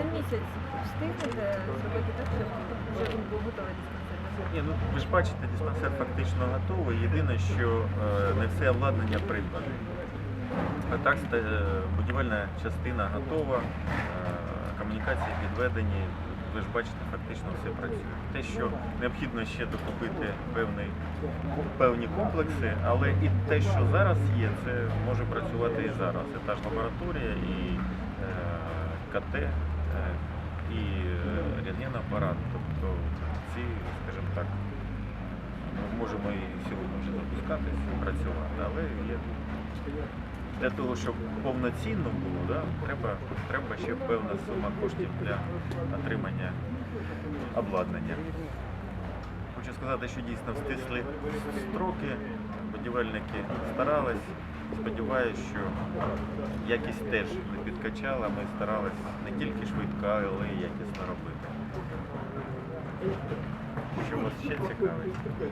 За місяць встигнете зробити так, щоб вже він був готовий диспансер? Ні, ну ви ж бачите, диспансер фактично готовий. Єдине, що е, не все обладнання придбане. А так е, будівельна частина готова, е, комунікації підведені. Ви ж бачите, фактично все працює. Те, що необхідно ще докупити певний, певні комплекси, але і те, що зараз є, це може працювати і зараз. Це та ж лабораторія, і е, КТ, і е, рентген-апарат. Тобто ці, скажімо так, ми можемо і сьогодні вже запускатись, працювати, але є для того, щоб повноцінно було, да, треба, треба ще певна сума коштів для отримання обладнання. Хочу сказати, що дійсно встисли строки, будівельники старались. Сподіваюсь, що якість теж не підкачала. Ми старалися не тільки швидко, але й якісно робити. Що вас ще цікавить?